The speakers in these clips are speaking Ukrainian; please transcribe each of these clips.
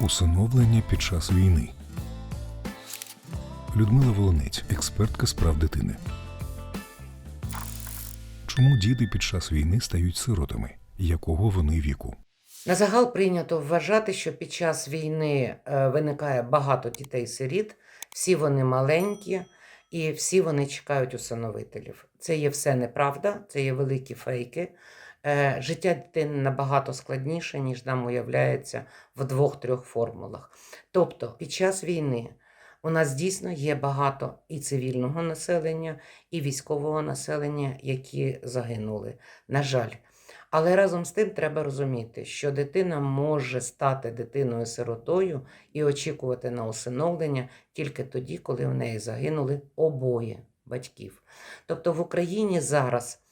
Усиновлення під час війни. Людмила Волонець, експертка з прав дитини. Чому діти під час війни стають сиротами? Якого вони віку? На загал прийнято вважати, що під час війни е, виникає багато дітей-сиріт, всі вони маленькі і всі вони чекають усиновителів. Це є все неправда, це є великі фейки. Е, Життя дитини набагато складніше, ніж нам уявляється в двох-трьох формулах. Тобто, під час війни у нас дійсно є багато і цивільного населення, і військового населення, які загинули. На жаль. Але разом з тим треба розуміти, що дитина може стати дитиною-сиротою і очікувати на усиновлення тільки тоді, коли в неї загинули обоє батьків. Тобто в Україні зараз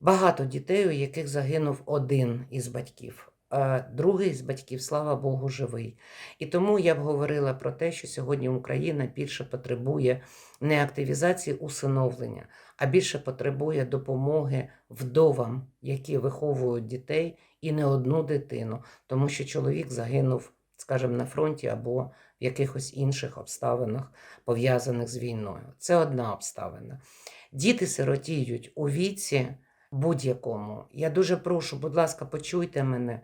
багато дітей, у яких загинув один із батьків. а Другий з батьків, слава Богу, живий. І тому я б говорила про те, що сьогодні Україна більше потребує не активізації усиновлення, а більше потребує допомоги вдовам, які виховують дітей і не одну дитину, тому що чоловік загинув, скажімо, на фронті або в якихось інших обставинах, пов'язаних з війною. Це одна обставина. Діти сиротіють у віці будь-якому. Я дуже прошу, будь ласка, почуйте мене.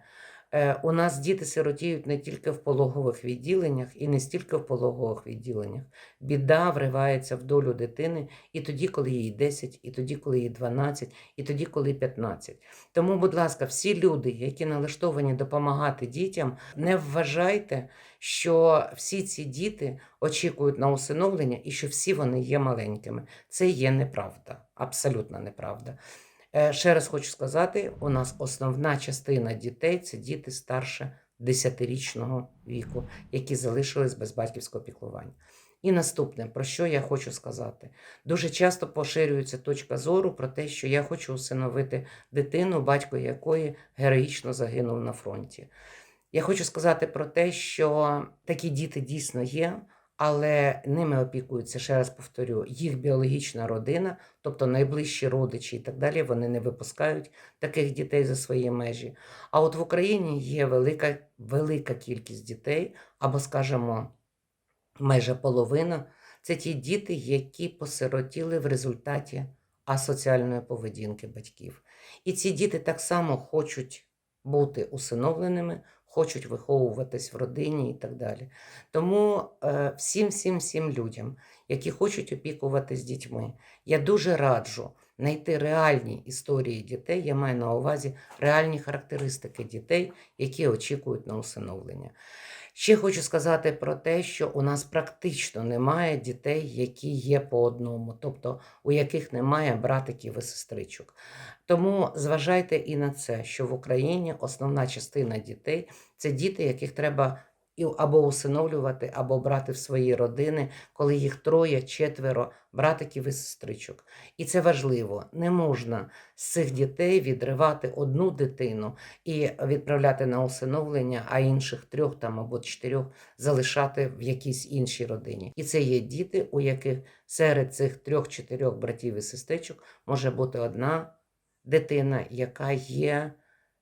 Е, У нас діти сиротіють не тільки в пологових відділеннях і не стільки в пологових відділеннях. Біда вривається в долю дитини і тоді, коли їй 10, і тоді, коли їй 12, і тоді, коли 15. Тому, будь ласка, всі люди, які налаштовані допомагати дітям, не вважайте, що всі ці діти очікують на усиновлення і що всі вони є маленькими. Це є неправда, абсолютно неправда. Е, Ще раз хочу сказати: у нас основна частина дітей це діти старше 10-річного віку, які залишились без батьківського піклування. І наступне, про що я хочу сказати, дуже часто поширюється точка зору про те, що я хочу усиновити дитину, батько якої героїчно загинув на фронті. Я хочу сказати про те, що такі діти дійсно є, але ними опікуються, ще раз повторю, їх біологічна родина, тобто найближчі родичі і так далі, вони не випускають таких дітей за свої межі. А от в Україні є велика, велика кількість дітей, або, скажімо, майже половина це ті діти, які посиротіли в результаті асоціальної поведінки батьків. І ці діти так само хочуть бути усиновленими, хочуть виховуватись в родині і так далі. Тому е, всім, всім, всім людям, які хочуть опікуватись дітьми, я дуже раджу знайти реальні історії дітей. Я маю на увазі реальні характеристики дітей, які очікують на усиновлення. Ще хочу сказати про те, що у нас практично немає дітей, які є по одному, тобто у яких немає братиків і сестричок. Тому зважайте і на це, що в Україні основна частина дітей це діти, яких треба або усиновлювати, або брати в свої родини, коли їх троє, четверо братиків і сестричок. І це важливо. Не можна з цих дітей відривати одну дитину і відправляти на усиновлення, а інших трьох там або чотирьох залишати в якійсь іншій родині. І це є діти, у яких серед цих трьох-чотирьох братів і сестричок може бути одна дитина, яка є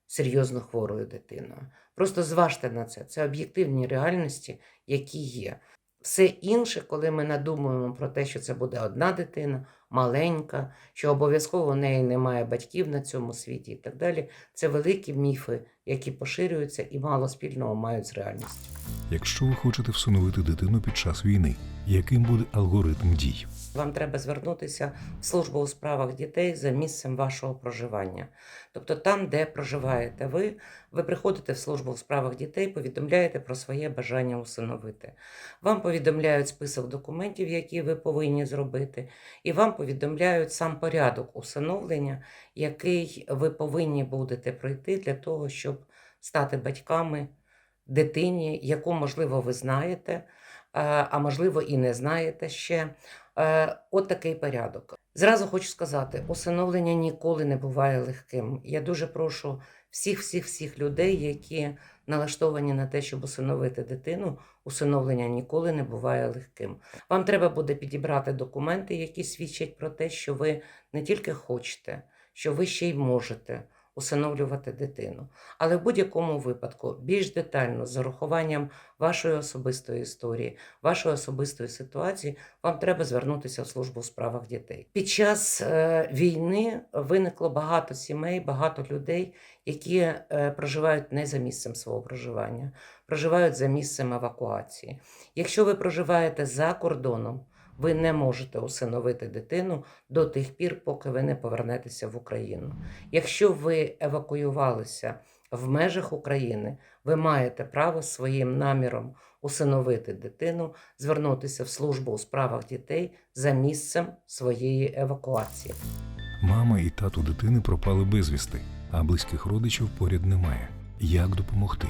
серйозно хворою дитиною. Просто зважте на це. Це об'єктивні реальності, які є. Все інше, коли ми надумуємо про те, що це буде одна дитина, маленька, що обов'язково у неї немає батьків на цьому світі і так далі, це великі міфи, які поширюються і мало спільного мають з реальністю. Якщо ви хочете всиновити дитину під час війни, яким буде алгоритм дій? Вам треба звернутися в службу у справах дітей за місцем вашого проживання. Тобто там, де проживаєте ви, ви приходите в службу у справах дітей, повідомляєте про своє бажання усиновити. Вам повідомляють список документів, які ви повинні зробити, і вам повідомляють сам порядок усиновлення, який ви повинні будете пройти для того, щоб стати батьками дитині, яку, можливо, ви знаєте, е, а можливо, і не знаєте ще. Е, От такий порядок. Зразу хочу сказати, усиновлення ніколи не буває легким. Я дуже прошу всіх, всіх, всіх людей, які налаштовані на те, щоб усиновити дитину. Усиновлення ніколи не буває легким. Вам треба буде підібрати документи, які свідчать про те, що ви не тільки хочете, що ви ще й можете усиновлювати дитину. Але в будь-якому випадку більш детально з урахуванням вашої особистої історії, вашої особистої ситуації, вам треба звернутися в службу у справах дітей. Під час е, війни виникло багато сімей, багато людей, які е, проживають не за місцем свого проживання, проживають за місцем евакуації. Якщо ви проживаєте за кордоном, ви не можете усиновити дитину до тих пір, поки ви не повернетеся в Україну. Якщо ви евакуювалися в межах України, ви маєте право своїм наміром усиновити дитину, звернутися в службу у справах дітей за місцем своєї евакуації. Мама і тато дитини пропали безвісти, а близьких родичів поряд немає. Як допомогти?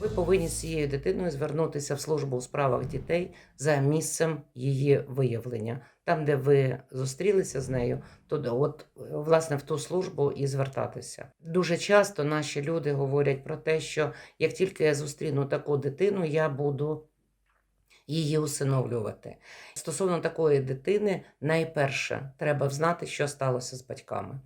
Ви повинні з цією дитиною звернутися в службу у справах дітей за місцем її виявлення. Там, де ви зустрілися з нею, туди, от власне в ту службу і звертатися. Дуже часто наші люди говорять про те, що як тільки я зустріну таку дитину, я буду її усиновлювати. Стосовно такої дитини, найперше треба знати, що сталося з батьками.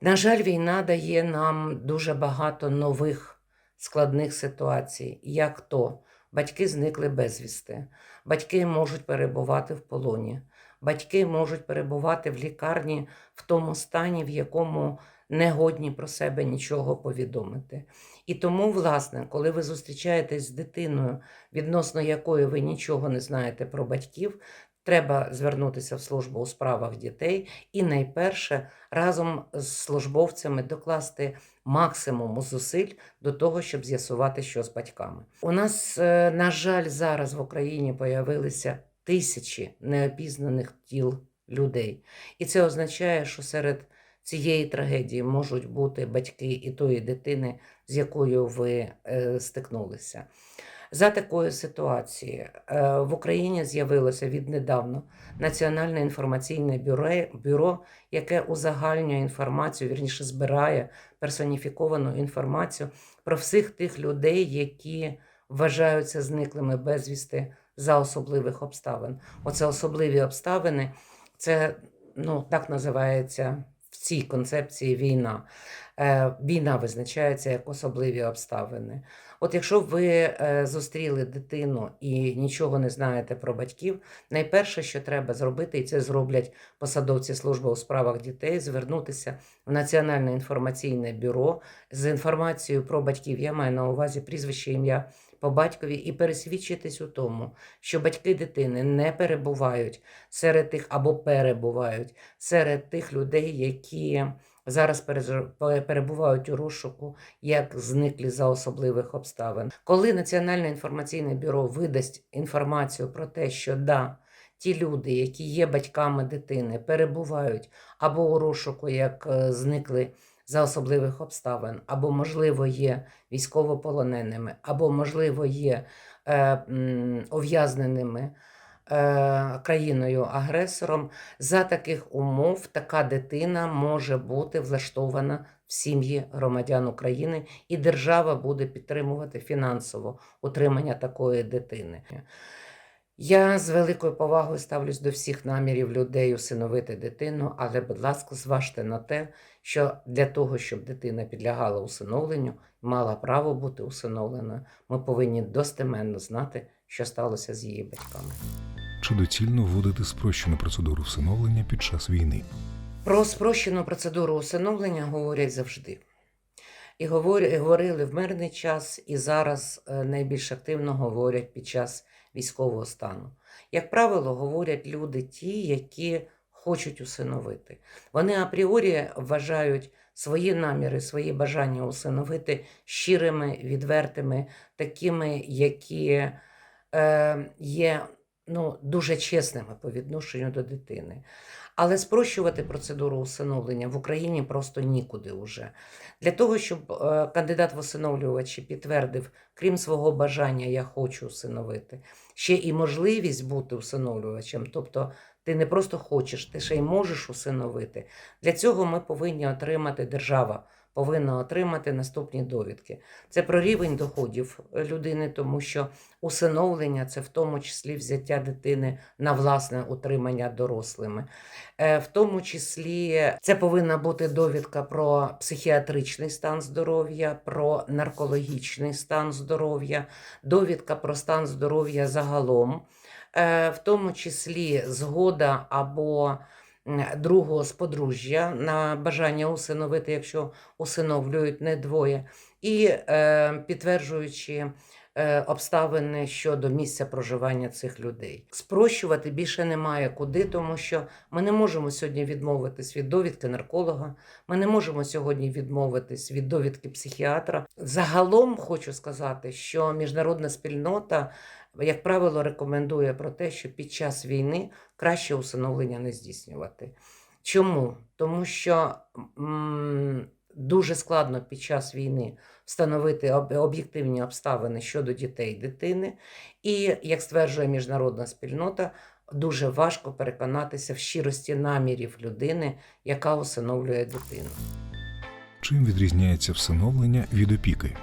На жаль, війна дає нам дуже багато нових складних ситуацій, як то батьки зникли безвісти, батьки можуть перебувати в полоні, батьки можуть перебувати в лікарні в тому стані, в якому не годні про себе нічого повідомити. І тому, власне, коли ви зустрічаєтесь з дитиною, відносно якої ви нічого не знаєте про батьків, треба звернутися в службу у справах дітей і найперше разом з службовцями докласти максимум зусиль до того, щоб з'ясувати, що з батьками. У нас, е, на жаль, зараз в Україні появилися тисячі неопізнаних тіл людей. І це означає, що серед цієї трагедії можуть бути батьки і тої дитини, з якою ви е, стикнулися. За такої ситуації е, в Україні з'явилося віднедавно Національне інформаційне бюро, бюро, яке узагальнює інформацію, вірніше збирає персоніфіковану інформацію про всіх тих людей, які вважаються зниклими безвісти за особливих обставин. Оце особливі обставини, це ну, так називається в цій концепції війна. Е, Війна визначається як особливі обставини. От якщо ви е, зустріли дитину і нічого не знаєте про батьків, найперше, що треба зробити, і це зроблять посадовці служби у справах дітей, звернутися в Національне інформаційне бюро з інформацією про батьків. Я маю на увазі прізвище ім'я по батькові і пересвідчитись у тому, що батьки дитини не перебувають серед тих або перебувають серед тих людей, які зараз перебувають у розшуку як зниклі за особливих обставин. Коли Національне інформаційне бюро видасть інформацію про те, що да, ті люди, які є батьками дитини, перебувають або у розшуку як е, зникли за особливих обставин, або, можливо, є військовополоненими, або, можливо, є е, м, ув'язненими е, країною-агресором, за таких умов така дитина може бути влаштована в сім'ї громадян України, і держава буде підтримувати фінансово утримання такої дитини. Я з великою повагою ставлюсь до всіх намірів людей усиновити дитину, але, будь ласка, зважте на те, що для того, щоб дитина підлягала усиновленню, мала право бути усиновленою, ми повинні достеменно знати, що сталося з її батьками. Чи доцільно вводити спрощену процедуру всиновлення під час війни? Про спрощену процедуру усиновлення говорять завжди. І говорили в мирний час, і зараз е, найбільш активно говорять під час військового стану. Як правило, говорять люди ті, які хочуть усиновити. Вони апріорі вважають свої наміри, свої бажання усиновити щирими, відвертими, такими, які е, є ну, дуже чесними по відношенню до дитини. Але спрощувати процедуру усиновлення в Україні просто нікуди уже. Для того, щоб е, кандидат в усиновлювачі підтвердив, крім свого бажання, я хочу усиновити, ще і можливість бути усиновлювачем. Тобто ти не просто хочеш, ти ще й можеш усиновити. Для цього ми повинні отримати держава. Повинна отримати наступні довідки. Це про рівень доходів людини, тому що усиновлення це в тому числі взяття дитини на власне утримання дорослими. Е, В тому числі це повинна бути довідка про психіатричний стан здоров'я, про наркологічний стан здоров'я, довідка про стан здоров'я загалом, Е, в тому числі згода або другого з подружжя на бажання усиновити, якщо усиновлюють не двоє, і е, підтверджуючи е, обставини щодо місця проживання цих людей. Спрощувати більше немає куди, тому що ми не можемо сьогодні відмовитись від довідки нарколога, ми не можемо сьогодні відмовитись від довідки психіатра. Загалом хочу сказати, що міжнародна спільнота, як правило, рекомендує про те, що під час війни краще усиновлення не здійснювати. Чому? Тому що м, дуже складно під час війни встановити об- об'єктивні обставини щодо дітей дитини, і, як стверджує міжнародна спільнота, дуже важко переконатися в щирості намірів людини, яка усиновлює дитину. Чим відрізняється всиновлення від опіки?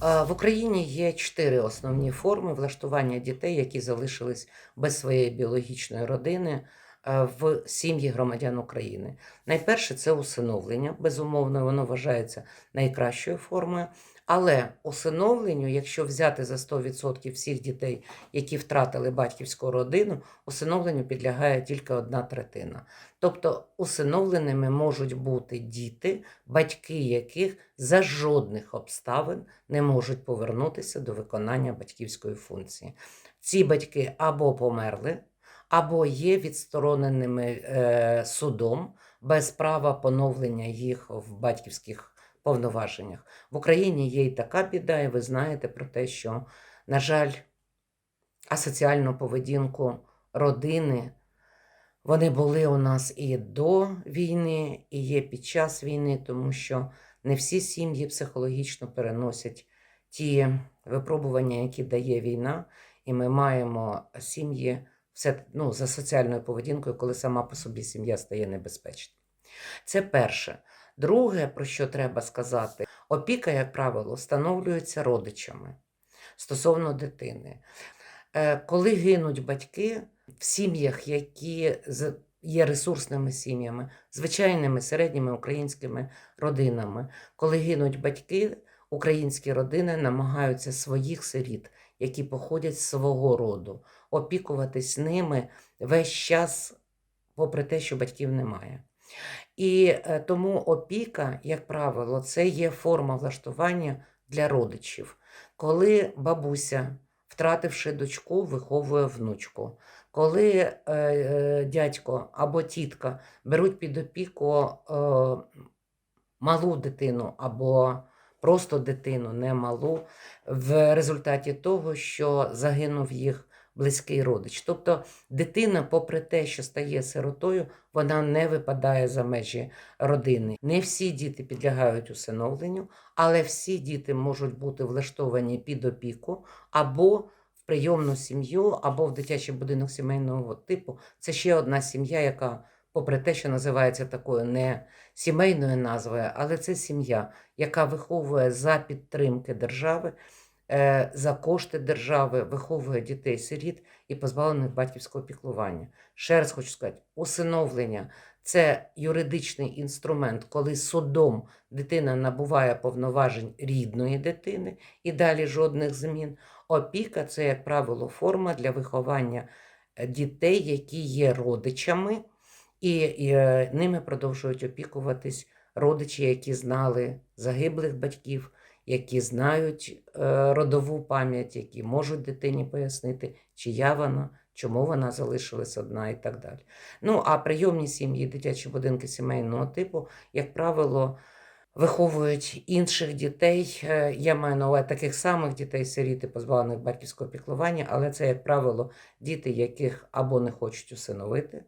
В Україні є чотири основні форми влаштування дітей, які залишились без своєї біологічної родини в сім'ї громадян України. Найперше це усиновлення. Безумовно, воно вважається найкращою формою. Але усиновленню, якщо взяти за 100% всіх дітей, які втратили батьківську родину, усиновленню підлягає тільки одна третина. Тобто усиновленими можуть бути діти, батьки яких за жодних обставин не можуть повернутися до виконання батьківської функції. Ці батьки або померли, або є відстороненими е, судом без права поновлення їх в батьківських повноваженнях. В Україні є і така біда, і ви знаєте про те, що, на жаль, асоціальну поведінку родини. Вони були у нас і до війни, і є під час війни, тому що не всі сім'ї психологічно переносять ті випробування, які дає війна, і ми маємо сім'ї все ну, за соціальною поведінкою, коли сама по собі сім'я стає небезпечна. Це перше. Друге, про що треба сказати, опіка, як правило, встановлюється родичами стосовно дитини. Е, Коли гинуть батьки в сім'ях, які є ресурсними сім'ями, звичайними середніми українськими родинами, коли гинуть батьки, українські родини намагаються своїх сиріт, які походять з свого роду, опікуватись ними весь час, попри те, що батьків немає. І е, тому опіка, як правило, це є форма влаштування для родичів. Коли бабуся, втративши дочку, виховує внучку. Коли е, е, дядько або тітка беруть під опіку малу дитину або просто дитину, не малу, в результаті того, що загинув їх близький родич. Тобто дитина, попри те, що стає сиротою, вона не випадає за межі родини. Не всі діти підлягають усиновленню, але всі діти можуть бути влаштовані під опіку або в прийомну сім'ю, або в дитячий будинок сімейного типу. Це ще одна сім'я, яка, попри те, що називається такою не сімейною назвою, але це сім'я, яка виховує за підтримки держави. Е, За кошти держави виховує дітей-сиріт і позбавлених батьківського піклування. Ще раз хочу сказати: усиновлення це юридичний інструмент, коли судом дитина набуває повноважень рідної дитини і далі жодних змін. Опіка це, як правило, форма для виховання е, дітей, які є родичами, і, і е, ними продовжують опікуватись родичі, які знали загиблих батьків, які знають е, родову пам'ять, які можуть дитині пояснити, чия вона, чому вона залишилась одна і так далі. Ну, а прийомні сім'ї, дитячі будинки сімейного типу, як правило, виховують інших дітей. Е, Я маю на увазі таких самих дітей, сиріти, позбавлених батьківського піклування, але це, як правило, діти, яких або не хочуть усиновити,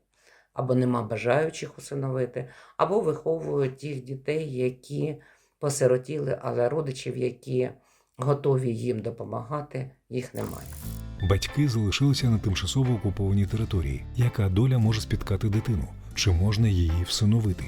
або нема бажаючих усиновити, або виховують тих дітей, які посиротіли, але родичів, які готові їм допомагати, їх немає. Батьки залишилися на тимчасово окупованій території. Яка доля може спіткати дитину? Чи можна її всиновити?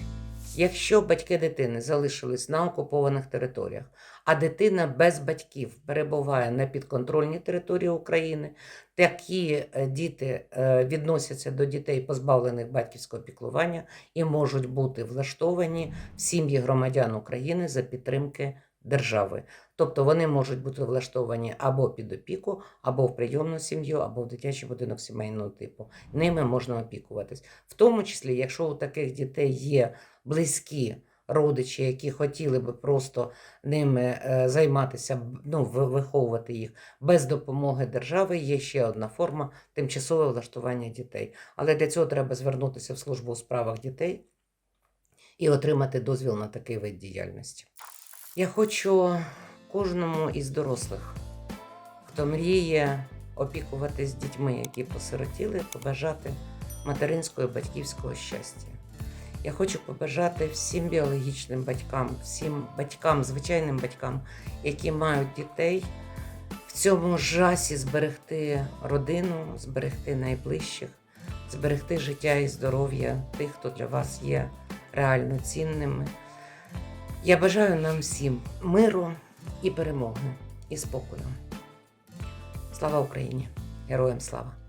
Якщо батьки дитини залишились на окупованих територіях, а дитина без батьків перебуває на підконтрольній території України, такі е, діти е, відносяться до дітей, позбавлених батьківського піклування, і можуть бути влаштовані в сім'ї громадян України за підтримки держави. Тобто вони можуть бути влаштовані або під опіку, або в прийомну сім'ю, або в дитячий будинок сімейного типу. Ними можна опікуватись. В тому числі, якщо у таких дітей є близькі родичі, які хотіли би просто ними е, займатися, ну, виховувати їх без допомоги держави, є ще одна форма тимчасове влаштування дітей. Але для цього треба звернутися в службу у справах дітей і отримати дозвіл на такий вид діяльності. Я хочу кожному із дорослих, хто мріє опікуватись дітьми, які посиротіли, побажати материнського і батьківського щастя. Я хочу побажати всім біологічним батькам, всім батькам, звичайним батькам, які мають дітей, в цьому жасі зберегти родину, зберегти найближчих, зберегти життя і здоров'я тих, хто для вас є реально цінними. Я бажаю нам всім миру і перемоги, і спокою. Слава Україні! Героям слава!